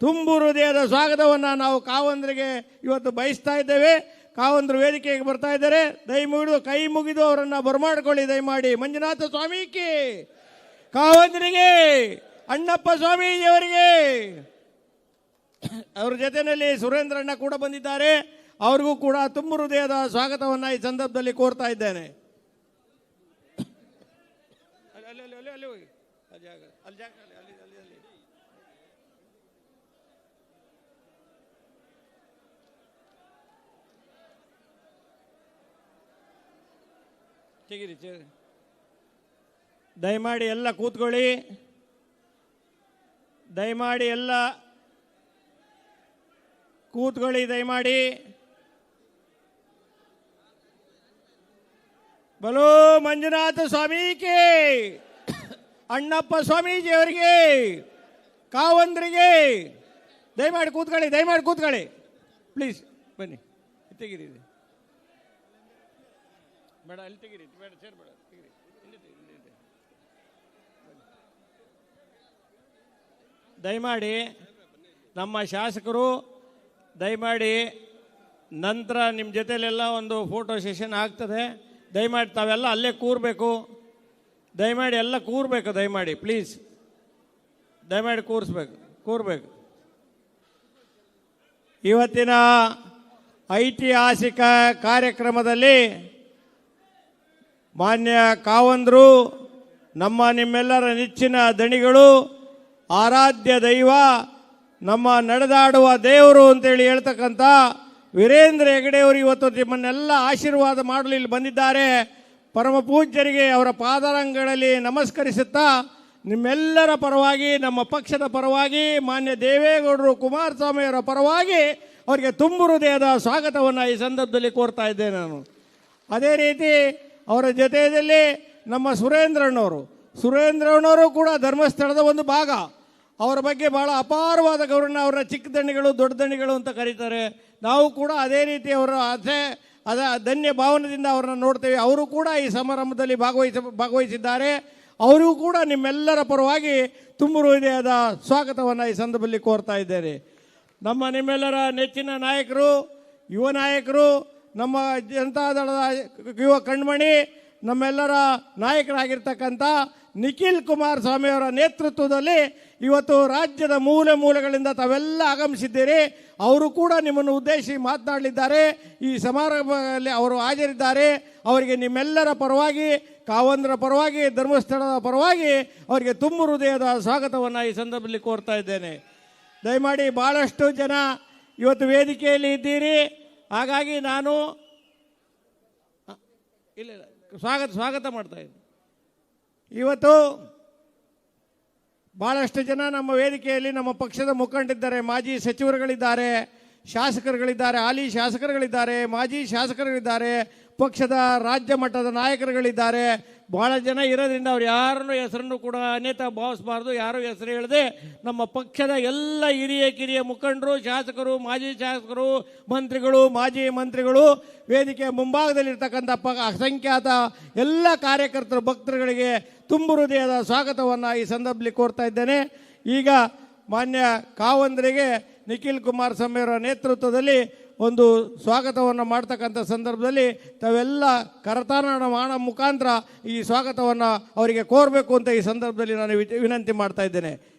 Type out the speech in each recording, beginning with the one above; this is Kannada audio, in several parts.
ತುಂಬು ಹೃದಯದ ಸ್ವಾಗತವನ್ನು ನಾವು ಕಾವಂದ್ರಿಗೆ ಇವತ್ತು ಬಯಸ್ತಾ ಇದ್ದೇವೆ. ಕಾವಂದ್ರು ವೇದಿಕೆಗೆ ಬರ್ತಾ ಇದ್ದಾರೆ. ದಯ ಮುಗಿದು, ಕೈ ಮುಗಿದು ಅವರನ್ನು ಬರಮಾಡ್ಕೊಳ್ಳಿ, ದಯಮಾಡಿ. ಮಂಜುನಾಥ ಸ್ವಾಮಿಗೆ ಕಾವಂದ್ರಿಗೆ, ಅಣ್ಣಪ್ಪ ಸ್ವಾಮೀಜಿಯವರಿಗೆ! ಅವ್ರ ಜೊತೆಯಲ್ಲಿ ಸುರೇಂದ್ರಣ್ಣ ಕೂಡ ಬಂದಿದ್ದಾರೆ. ಅವ್ರಿಗೂ ಕೂಡ ತುಂಬು ಹೃದಯದ ಸ್ವಾಗತವನ್ನು ಈ ಸಂದರ್ಭದಲ್ಲಿ ಕೋರ್ತಾ ಇದ್ದೇನೆ. ಅಲ್ಲಿ ಅಲ್ಲಿ ಅಲ್ಲಿ ಅಲ್ಲಿ ಹೋಗಿ ಅಲ್ಲಿ ಜಾಗ ಅಲ್ಲಿ ಜಾಗ ಅಲ್ಲಿ ಅಲ್ಲಿ ಅಲ್ಲಿ ಅಲ್ಲಿ ತೆಗೀರಿ. ದಯಮಾಡಿ ಎಲ್ಲ ಕೂತ್ಕೊಳ್ಳಿ ದಯಮಾಡಿ ಎಲ್ಲ ಕೂತ್ಕೊಳ್ಳಿ, ದಯಮಾಡಿ ಬಲೋ ಮಂಜುನಾಥ ಸ್ವಾಮಿಗೆ ಅಣ್ಣಪ್ಪ ಸ್ವಾಮೀಜಿಯವರಿಗೆ, ಕಾವಂದ್ರಿಗೆ, ದಯಮಾಡಿ ಕೂತ್ಕೊಳ್ಳಿ ದಯಮಾಡಿ ಕೂತ್ಕೊಳ್ಳಿ ಪ್ಲೀಸ್ ಬನ್ನಿ, ತೆಗೀರಿ. ಬೇಡ, ಅಲ್ಲಿ ತೆಗಿರಿ ಬೇಡ, ಸೇರ್ ಬೇಡ, ತೆಗೀರಿ. ಇಲ್ಲಿ ಇಲ್ಲಿ. ದಯಮಾಡಿ ನಮ್ಮ ಶಾಸಕರು, ದಯಮಾಡಿ ನಂತರ ನಿಮ್ಮ ಜೊತೆಯಲ್ಲೆಲ್ಲ ಒಂದು ಫೋಟೋ ಸೆಷನ್ ಆಗ್ತದೆ. ದಯಮಾಡಿ ತಾವೆಲ್ಲ ಅಲ್ಲೇ ಕೂರಬೇಕು. ದಯಮಾಡಿ ಎಲ್ಲ ಕೂರಬೇಕು, ದಯಮಾಡಿ ಪ್ಲೀಸ್ ದಯಮಾಡಿ ಕೂರಿಸ್ಬೇಕು, ಕೂರಬೇಕು. ಇವತ್ತಿನ ಐತಿಹಾಸಿಕ ಕಾರ್ಯಕ್ರಮದಲ್ಲಿ ಮಾನ್ಯ ಕಾವಂದರು, ನಮ್ಮ ನಿಮ್ಮೆಲ್ಲರ ನೆಚ್ಚಿನ ದಣಿಗಳು, ಆರಾಧ್ಯ ದೈವ, ನಮ್ಮ ನಡೆದಾಡುವ ದೇವರು ಅಂತೇಳಿ ಹೇಳ್ತಕ್ಕಂಥ ವೀರೇಂದ್ರ ಹೆಗಡೆಯವರು ಇವತ್ತು ನಿಮ್ಮನ್ನೆಲ್ಲ ಆಶೀರ್ವಾದ ಮಾಡಲು ಇಲ್ಲಿ ಬಂದಿದ್ದಾರೆ. ಪರಮ ಪೂಜ್ಯರಿಗೆ ಅವರ ಪಾದರಂಗಗಳಲ್ಲಿ ನಮಸ್ಕರಿಸುತ್ತಾ, ನಿಮ್ಮೆಲ್ಲರ ಪರವಾಗಿ, ನಮ್ಮ ಪಕ್ಷದ ಪರವಾಗಿ, ಮಾನ್ಯ ದೇವೇಗೌಡರು, ಕುಮಾರಸ್ವಾಮಿಯವರ ಪರವಾಗಿ ಅವರಿಗೆ ತುಂಬು ಹೃದಯದ ಸ್ವಾಗತವನ್ನು ಈ ಸಂದರ್ಭದಲ್ಲಿ ಕೋರ್ತಾ ಇದ್ದೇನೆ ನಾನು. ಅದೇ ರೀತಿ ಅವರ ಜೊತೆಯಲ್ಲಿ ನಮ್ಮ ಸುರೇಂದ್ರಣ್ಣವರು ಸುರೇಂದ್ರಣ್ಣವರು ಕೂಡ ಧರ್ಮಸ್ಥಳದ ಒಂದು ಭಾಗ. ಅವರ ಬಗ್ಗೆ ಭಾಳ ಅಪಾರವಾದ ಗೌರವ ಅವರ ಚಿಕ್ಕ ದಣಿಗಳು, ದೊಡ್ಡ ದಣಿಗಳು ಅಂತ ಕರೀತಾರೆ. ನಾವು ಕೂಡ ಅದೇ ರೀತಿ ಅವರ ಆಸೆ ಅದ ಧನ್ಯ ಭಾವನದಿಂದ ಅವರನ್ನು ನೋಡ್ತೇವೆ. ಅವರು ಕೂಡ ಈ ಸಮಾರಂಭದಲ್ಲಿ ಭಾಗವಹಿಸ, ಭಾಗವಹಿಸಿದ್ದಾರೆ. ಅವರಿಗೂ ಕೂಡ ನಿಮ್ಮೆಲ್ಲರ ಪರವಾಗಿ ತುಂಬು ಹೃದಯದ ಸ್ವಾಗತವನ್ನು ಈ ಸಂದರ್ಭದಲ್ಲಿ ಕೋರ್ತಾ ಇದ್ದೇನೆ. ನಮ್ಮ ನಿಮ್ಮೆಲ್ಲರ ನೆಚ್ಚಿನ ನಾಯಕರು, ಯುವ ನಾಯಕರು ನಮ್ಮ ಜನತಾದಳದ ಯುವ ಕಣ್ಮಣಿ, ನಮ್ಮೆಲ್ಲರ ನಾಯಕರಾಗಿರ್ತಕ್ಕಂಥ ನಿಖಿಲ್ ಕುಮಾರ ಸ್ವಾಮಿಯವರ ನೇತೃತ್ವದಲ್ಲಿ ಇವತ್ತು ರಾಜ್ಯದ ಮೂಲೆ ಮೂಲೆಗಳಿಂದ ತಾವೆಲ್ಲ ಆಗಮಿಸಿದ್ದೀರಿ. ಅವರು ಕೂಡ ನಿಮ್ಮನ್ನು ಉದ್ದೇಶಿಸಿ ಮಾತನಾಡಲಿದ್ದಾರೆ. ಈ ಸಮಾರಂಭದಲ್ಲಿ ಅವರು ಹಾಜರಿದ್ದಾರೆ. ಅವರಿಗೆ ನಿಮ್ಮೆಲ್ಲರ ಪರವಾಗಿ, ಕಾವಂದ್ರ ಪರವಾಗಿ, ಧರ್ಮಸ್ಥಳದ ಪರವಾಗಿ ಅವರಿಗೆ ತುಂಬು ಹೃದಯದ ಸ್ವಾಗತವನ್ನು ಈ ಸಂದರ್ಭದಲ್ಲಿ ಕೋರ್ತಾ ಇದ್ದೇನೆ. ದಯಮಾಡಿ ಭಾಳಷ್ಟು ಜನ ಇವತ್ತು ವೇದಿಕೆಯಲ್ಲಿ ಇದ್ದೀರಿ. ಹಾಗಾಗಿ ನಾನು ಇಲ್ಲ ಇಲ್ಲ, ಸ್ವಾಗತ ಸ್ವಾಗತ ಮಾಡ್ತಾ ಇದ್ದೀನಿ ಇವತ್ತು ಭಾಳಷ್ಟು ಜನ ನಮ್ಮ ವೇದಿಕೆಯಲ್ಲಿ ನಮ್ಮ ಪಕ್ಷದ ಮುಖಂಡಿದ್ದಾರೆ, ಮಾಜಿ ಸಚಿವರುಗಳಿದ್ದಾರೆ, ಶಾಸಕರುಗಳಿದ್ದಾರೆ, ಹಾಲಿ ಶಾಸಕರುಗಳಿದ್ದಾರೆ, ಮಾಜಿ ಶಾಸಕರುಗಳಿದ್ದಾರೆ, ಪಕ್ಷದ ರಾಜ್ಯ ಮಟ್ಟದ ನಾಯಕರುಗಳಿದ್ದಾರೆ ಭಾಳ ಜನ ಇರೋದ್ರಿಂದ ಅವ್ರು ಯಾರನ್ನು ಹೆಸರನ್ನು ಕೂಡ ಅನೇತ ಭಾವಿಸಬಾರ್ದು, ಯಾರು ಹೆಸರು ಹೇಳದೆ ನಮ್ಮ ಪಕ್ಷದ ಎಲ್ಲ ಹಿರಿಯ ಕಿರಿಯ ಮುಖಂಡರು, ಶಾಸಕರು, ಮಾಜಿ ಶಾಸಕರು, ಮಂತ್ರಿಗಳು, ಮಾಜಿ ಮಂತ್ರಿಗಳು ವೇದಿಕೆಯ ಮುಂಭಾಗದಲ್ಲಿರ್ತಕ್ಕಂಥ ಪ, ಅಸಂಖ್ಯಾತ ಎಲ್ಲ ಕಾರ್ಯಕರ್ತರು, ಭಕ್ತರುಗಳಿಗೆ ತುಂಬು ಹೃದಯದ ಸ್ವಾಗತವನ್ನು ಈ ಸಂದರ್ಭದಲ್ಲಿ ಕೋರ್ತಾ ಇದ್ದೇನೆ. ಈಗ ಮಾನ್ಯ ಕಾವಂದರಿಗೆ ನಿಖಿಲ್ ಕುಮಾರಸ್ವಾಮಿಯವರ ನೇತೃತ್ವದಲ್ಲಿ ಒಂದು ಸ್ವಾಗತವನ್ನು ಮಾಡ್ತಕ್ಕಂಥ ಸಂದರ್ಭದಲ್ಲಿ ತಾವೆಲ್ಲ ಕರತಾನ ಮಾಡ ಮುಖಾಂತರ ಈ ಸ್ವಾಗತವನ್ನು ಅವರಿಗೆ ಕೋರಬೇಕು ಅಂತ ಈ ಸಂದರ್ಭದಲ್ಲಿ ನಾನು ವಿನಂತಿ ಮಾಡ್ತಾ ಇದ್ದೇನೆ.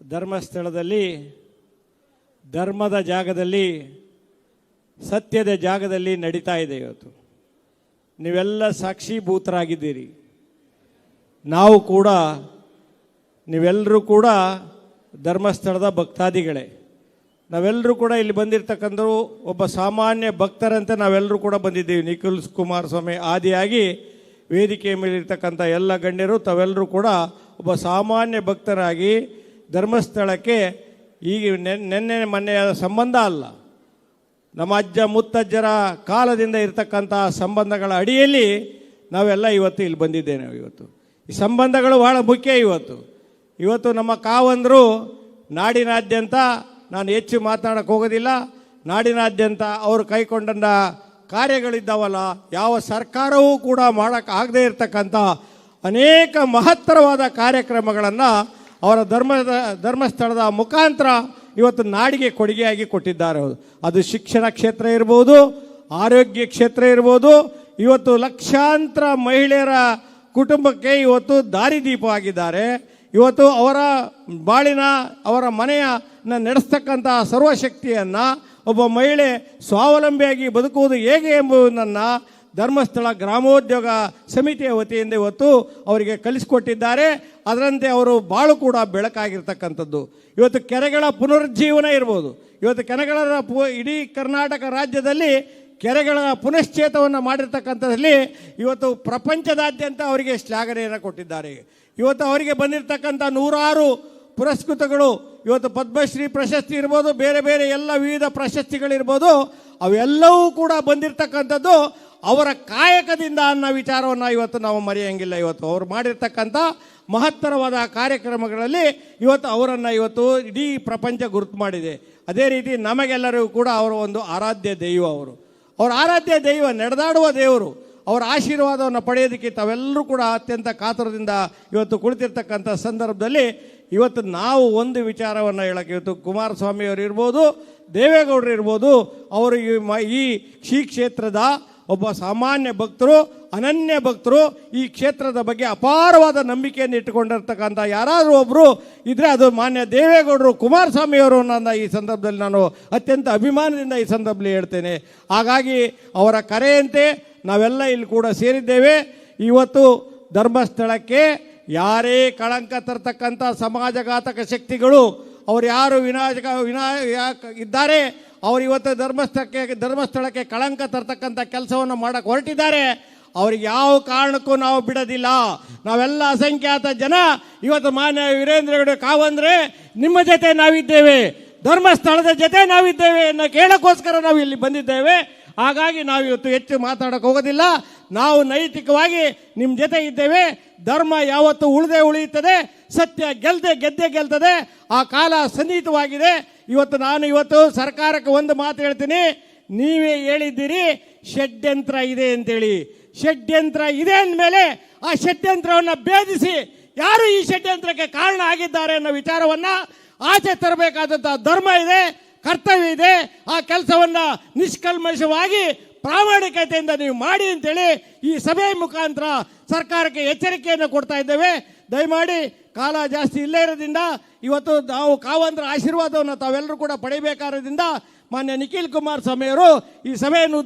ಧರ್ಮಸ್ಥಳದಲ್ಲಿ, ಧರ್ಮದ ಜಾಗದಲ್ಲಿ, ಸತ್ಯದ ಜಾಗದಲ್ಲಿ ನಡೀತಾ ಇದೆ ಇವತ್ತು. ನೀವೆಲ್ಲ ಸಾಕ್ಷೀಭೂತರಾಗಿದ್ದೀರಿ. ನಾವು ಕೂಡ, ನೀವೆಲ್ಲರೂ ಕೂಡ ಧರ್ಮಸ್ಥಳದ ಭಕ್ತಾದಿಗಳೇ. ನಾವೆಲ್ಲರೂ ಕೂಡ ಇಲ್ಲಿ ಬಂದಿರತಕ್ಕಂಥವ್ರು ಒಬ್ಬ ಸಾಮಾನ್ಯ ಭಕ್ತರಂತೆ ನಾವೆಲ್ಲರೂ ಕೂಡ ಬಂದಿದ್ದೀವಿ. ನಿಖಿಲ್ ಕುಮಾರಸ್ವಾಮಿ ಆದಿಯಾಗಿ ವೇದಿಕೆಯ ಮೇಲಿರ್ತಕ್ಕಂಥ ಎಲ್ಲ ಗಣ್ಯರು ತಾವೆಲ್ಲರೂ ಕೂಡ ಒಬ್ಬ ಸಾಮಾನ್ಯ ಭಕ್ತರಾಗಿ ಧರ್ಮಸ್ಥಳಕ್ಕೆ ಈಗ ನೆನ್- ನೆನ್ನೆ ಮೊನ್ನೆಯ ಸಂಬಂಧ ಅಲ್ಲ. ನಮ್ಮ ಅಜ್ಜ ಮುತ್ತಜ್ಜರ ಕಾಲದಿಂದ ಇರತಕ್ಕಂಥ ಸಂಬಂಧಗಳ ಅಡಿಯಲ್ಲಿ ನಾವೆಲ್ಲ ಇವತ್ತು ಇಲ್ಲಿ ಬಂದಿದ್ದೇವೆ ಇವತ್ತು. ಈ ಸಂಬಂಧಗಳು ಬಹಳ ಮುಖ್ಯ ಇವತ್ತು. ಇವತ್ತು ನಮ್ಮ ಕಾವಂದರು ನಾಡಿನಾದ್ಯಂತ ನಾನು ಹೆಚ್ಚು ಮಾತನಾಡಕ್ಕೆ ಹೋಗೋದಿಲ್ಲ. ನಾಡಿನಾದ್ಯಂತ ಅವರು ಕೈಕೊಂಡಂಥ ಕಾರ್ಯಗಳಿದ್ದಾವಲ್ಲ, ಯಾವ ಸರ್ಕಾರವೂ ಕೂಡ ಮಾಡೋಕ್ಕಾಗದೇ ಇರತಕ್ಕಂಥ ಅನೇಕ ಮಹತ್ತರವಾದ ಕಾರ್ಯಕ್ರಮಗಳನ್ನು ಅವರ ಧರ್ಮದ, ಧರ್ಮಸ್ಥಳದ ಮುಖಾಂತರ ಇವತ್ತು ನಾಡಿಗೆ ಕೊಡುಗೆಯಾಗಿ ಕೊಟ್ಟಿದ್ದಾರೆ. ಅದು ಶಿಕ್ಷಣ ಕ್ಷೇತ್ರ ಇರ್ಬೋದು, ಆರೋಗ್ಯ ಕ್ಷೇತ್ರ ಇರ್ಬೋದು, ಇವತ್ತು ಲಕ್ಷಾಂತರ ಮಹಿಳೆಯರ ಕುಟುಂಬಕ್ಕೆ ಇವತ್ತು ದಾರಿದೀಪ ಆಗಿದ್ದಾರೆ ಇವತ್ತು ಅವರ ಬಾಳಿನ, ಅವರ ಮನೆಯ ನಡೆಸ್ತಕ್ಕಂಥ ಸರ್ವಶಕ್ತಿಯನ್ನು ಒಬ್ಬ ಮಹಿಳೆ ಸ್ವಾವಲಂಬಿಯಾಗಿ ಬದುಕುವುದು ಹೇಗೆ ಎಂಬುದನ್ನು ಧರ್ಮಸ್ಥಳ ಗ್ರಾಮೋದ್ಯೋಗ ಸಮಿತಿಯ ವತಿಯಿಂದ ಇವತ್ತು ಅವರಿಗೆ ಕಲಿಸಿಕೊಟ್ಟಿದ್ದಾರೆ. ಅದರಂತೆ ಅವರು ಬಾಳು ಕೂಡ ಬೆಳಕಾಗಿರ್ತಕ್ಕಂಥದ್ದು. ಇವತ್ತು ಕೆರೆಗಳ ಪುನರುಜ್ಜೀವನ ಇರ್ಬೋದು. ಇವತ್ತು ಕೆರೆಗಳ ಪು- ಇಡೀ ಕರ್ನಾಟಕ ರಾಜ್ಯದಲ್ಲಿ ಕೆರೆಗಳ ಪುನಶ್ಚೇತವನ್ನು ಮಾಡಿರ್ತಕ್ಕಂಥದ್ರಲ್ಲಿ ಇವತ್ತು ಪ್ರಪಂಚದಾದ್ಯಂತ ಅವರಿಗೆ ಶ್ಲಾಘನೆಯನ್ನು ಕೊಟ್ಟಿದ್ದಾರೆ. ಇವತ್ತು ಅವರಿಗೆ ಬಂದಿರತಕ್ಕಂಥ ನೂರಾರು ಪುರಸ್ಕೃತಗಳು, ಇವತ್ತು ಪದ್ಮಶ್ರೀ ಪ್ರಶಸ್ತಿ ಇರ್ಬೋದು, ಬೇರೆ ಬೇರೆ ಎಲ್ಲ ವಿವಿಧ ಪ್ರಶಸ್ತಿಗಳಿರ್ಬೋದು, ಅವೆಲ್ಲವೂ ಕೂಡ ಬಂದಿರತಕ್ಕಂಥದ್ದು ಅವರ ಕಾಯಕದಿಂದ ಅನ್ನೋ ವಿಚಾರವನ್ನು ಇವತ್ತು ನಾವು ಮರೆಯಂಗಿಲ್ಲ. ಇವತ್ತು ಅವರು ಮಾಡಿರ್ತಕ್ಕಂಥ ಮಹತ್ತರವಾದ ಕಾರ್ಯಕ್ರಮಗಳಲ್ಲಿ ಇವತ್ತು ಅವರನ್ನು ಇವತ್ತು ಇಡೀ ಪ್ರಪಂಚ ಗುರುತು ಮಾಡಿದೆ. ಅದೇ ರೀತಿ ನಮಗೆಲ್ಲರಿಗೂ ಕೂಡ ಅವರ ಒಂದು ಆರಾಧ್ಯ ದೈವ ಅವರು. ಅವರ ಆರಾಧ್ಯ ದೈವ, ನಡೆದಾಡುವ ದೇವರು, ಅವರ ಆಶೀರ್ವಾದವನ್ನು ಪಡೆಯೋದಕ್ಕೆ ತಾವೆಲ್ಲರೂ ಕೂಡ ಅತ್ಯಂತ ಕಾತುರದಿಂದ ಇವತ್ತು ಕುಳಿತಿರ್ತಕ್ಕಂಥ ಸಂದರ್ಭದಲ್ಲಿ ಇವತ್ತು ನಾವು ಒಂದು ವಿಚಾರವನ್ನು ಹೇಳೋಕ್ಕೆ ಇವತ್ತು ಕುಮಾರಸ್ವಾಮಿ ಅವರು ಇರ್ಬೋದು, ದೇವೇಗೌಡರು ಇರ್ಬೋದು, ಅವರು ಈ ಈ ಶ್ರೀ ಕ್ಷೇತ್ರದ ಒಬ್ಬ ಸಾಮಾನ್ಯ ಭಕ್ತರು, ಅನನ್ಯ ಭಕ್ತರು ಈ ಕ್ಷೇತ್ರದ ಬಗ್ಗೆ ಅಪಾರವಾದ ನಂಬಿಕೆಯನ್ನು ಇಟ್ಟುಕೊಂಡಿರ್ತಕ್ಕಂಥ ಯಾರಾದರೂ ಒಬ್ಬರು ಇದ್ರೆ ಅದು ಮಾನ್ಯ ದೇವೇಗೌಡರು ಕುಮಾರಸ್ವಾಮಿಯವರು ನನ್ನ ಈ ಸಂದರ್ಭದಲ್ಲಿ ನಾನು ಅತ್ಯಂತ ಅಭಿಮಾನದಿಂದ ಈ ಸಂದರ್ಭದಲ್ಲಿ ಹೇಳ್ತೇನೆ. ಹಾಗಾಗಿ ಅವರ ಕರೆಯಂತೆ ನಾವೆಲ್ಲ ಇಲ್ಲಿ ಕೂಡ ಸೇರಿದ್ದೇವೆ. ಇವತ್ತು ಧರ್ಮಸ್ಥಳಕ್ಕೆ ಯಾರೇ ಕಳಂಕ ತರ್ತಕ್ಕಂಥ ಸಮಾಜಘಾತಕ ಶಕ್ತಿಗಳು ಅವ್ರು ಯಾರು ವಿನಾಯಕ ವಿನಾ ಇದ್ದಾರೆ, ಅವ್ರು ಇವತ್ತು ಧರ್ಮಸ್ಥಳಕ್ಕೆ ಧರ್ಮಸ್ಥಳಕ್ಕೆ ಕಳಂಕ ತರ್ತಕ್ಕಂಥ ಕೆಲಸವನ್ನು ಮಾಡಕ್ಕೆ ಹೊರಟಿದ್ದಾರೆ. ಅವ್ರಿಗೆ ಯಾವ ಕಾರಣಕ್ಕೂ ನಾವು ಬಿಡೋದಿಲ್ಲ. ನಾವೆಲ್ಲ ಅಸಂಖ್ಯಾತ ಜನ. ಇವತ್ತು ಮಾನ್ಯ ವೀರೇಂದ್ರ ಹೆಗಡೆ ಕಾವಂದ್ರೆ ನಿಮ್ಮ ಜೊತೆ ನಾವಿದ್ದೇವೆ. ಧರ್ಮಸ್ಥಳದ ಜೊತೆ ನಾವಿದ್ದೇವೆ ಅನ್ನೋ ಕೇಳೋಕ್ಕೋಸ್ಕರ ನಾವು ಇಲ್ಲಿ ಬಂದಿದ್ದೇವೆ. ಹಾಗಾಗಿ ನಾವು ಇವತ್ತು ಹೆಚ್ಚು ಮಾತಾಡೋಕೆ ಹೋಗೋದಿಲ್ಲ ನಾವು ನೈತಿಕವಾಗಿ ನಿಮ್ಮ ಜೊತೆ ಇದ್ದೇವೆ. ಧರ್ಮ ಯಾವತ್ತು ಉಳಿದೇ ಉಳಿಯುತ್ತದೆ. ಸತ್ಯ ಗೆಲ್ಲದೆ ಗೆದ್ದೆ ಗೆಲ್ತದೆ. ಆ ಕಾಲ ಸನ್ನಿಹಿತವಾಗಿದೆ. ಇವತ್ತು ನಾನು ಇವತ್ತು ಸರ್ಕಾರಕ್ಕೆ ಒಂದು ಮಾತು ಹೇಳ್ತೀನಿ. ನೀವೇ ಹೇಳಿದ್ದೀರಿ, ಷಡ್ಯಂತ್ರ ಇದೆ ಅಂತೇಳಿ. ಷಡ್ಯಂತ್ರ ಇದೆ ಅಂದಮೇಲೆ ಆ ಷಡ್ಯಂತ್ರವನ್ನು ಭೇದಿಸಿ ಯಾರು ಈ ಷಡ್ಯಂತ್ರಕ್ಕೆ ಕಾರಣ ಆಗಿದ್ದಾರೆ ಅನ್ನೋ ವಿಚಾರವನ್ನು ಆಚೆ ತರಬೇಕಾದಂಥ ಧರ್ಮ ಇದೆ, ಕರ್ತವ್ಯ ಇದೆ. ಆ ಕೆಲಸವನ್ನು ನಿಷ್ಕಲ್ಮಶವಾಗಿ ಪ್ರಾಮಾಣಿಕತೆಯಿಂದ ನೀವು ಮಾಡಿ ಅಂತೇಳಿ ಈ ಸಭೆ ಮುಖಾಂತರ ಸರ್ಕಾರಕ್ಕೆ ಎಚ್ಚರಿಕೆಯನ್ನು ಕೊಡ್ತಾ ಇದ್ದೇವೆ. ದಯಮಾಡಿ ಕಾಲ ಜಾಸ್ತಿ ಇಲ್ಲೇ ಇರೋದ್ರಿಂದ ಇವತ್ತು ನಾವು ಕಾವಂದ್ರ ಆಶೀರ್ವಾದವನ್ನು ತಾವೆಲ್ಲರೂ ಕೂಡ ಪಡೆಯಬೇಕಾದ್ರಿಂದ ಮಾನ್ಯ ನಿಖಿಲ್ ಕುಮಾರ್ ಅವರು ಈ ಸಭೆಯನ್ನು